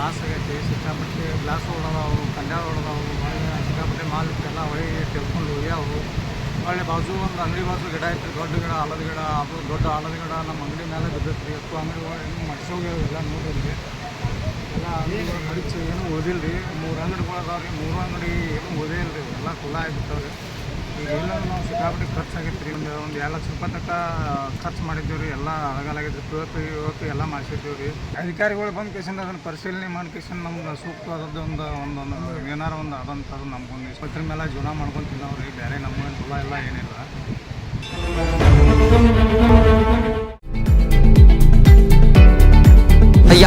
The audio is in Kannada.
ಲಾಸ್ ಆಗೈತಿ, ಸಿಕ್ಕಾಪಟ್ಟೆ ಗ್ಲಾಸ್ ಹೊಡೆದವು ಕಲ್ಯಾಣ ಹೊಡೆದವು ಸಿಕ್ಕಾಪಟ್ಟೆ ಮಾಲ್ ಎಲ್ಲ ಹೊಳಿ ತಿಳ್ಕೊಂಡು ಹೋಗ್ಯಾವು ಹೊಳ್ಳಿ ಬಾಜು ಒಂದು ಅಂಗಡಿ ಬಾಜು ಗಿಡ ಐತ್ರಿ ದೊಡ್ಡ ಗಿಡ, ಆಲದ ಗಿಡ, ಅದು ದೊಡ್ಡ ಆಲದ ಗಿಡ, ನಮ್ಮ ಅಂಗಡಿ ಮೇಲೆ ಬಿದ್ದೈತೆ ರೀ ಎತ್ತು ಅಂಗಡಿ ಮಡ್ಸೋಗ್ಯಾವ ಎಲ್ಲ ನೋಡಿದ್ರಿ ಎಲ್ಲ ಅಂಗಡಿಗಳು ಮಡಿಚು ಏನೂ ಓದಿಲ್ಲ ರೀ ಮೂರು ಅಂಗಡಿಗಳು ಅದಾವೆ ರೀ ಮೂರು ಅಂಗಡಿ ಏನೂ ಓದೇ ಇಲ್ಲ ರೀ ಎಲ್ಲ ಕುಲ ಆಗಿಬಿಟ್ಟವ್ರಿ. ಈಗ ಎಲ್ಲರೂ ನಾವು ಸಿಕ್ಕಾಪಟ್ಟೆ ಖರ್ಚಾಗಿತ್ತು ರೀ. ಒಂದು ಒಂದು ಎರಡು ಲಕ್ಷ ರೂಪಾಯಿ ತನಕ ಖರ್ಚು ಮಾಡಿದ್ದೀವಿ ರೀ. ಎಲ್ಲ ಅಳಗಾಲಾಗೈತೆ P O P O P ಎಲ್ಲ ಮಾಡಿಸಿದ್ದೀವಿ ರೀ. ಅಧಿಕಾರಿಗಳು ಬಂದು ಕೇಸಿಂದ ಅದನ್ನು ಪರಿಶೀಲನೆ ಮಾಡಿ ಕೇಸಿಂದ ನಮ್ಗೆ ಸೂಕ್ತವಾದದ್ದು ಒಂದು ಒಂದೊಂದು ಏನಾರ ಒಂದು ಅದಂಥದ್ದು ನಮ್ಗೊಂದು. ಇಸ್ಪತ್ರೆ ಮೇಲೆ ಜೀವನ ಮಾಡ್ಕೊಂತಿಲ್ಲ ರೀ. ಬೇರೆ ನಮ್ಗೇನು ಹೊಲ ಎಲ್ಲ ಏನಿಲ್ಲ.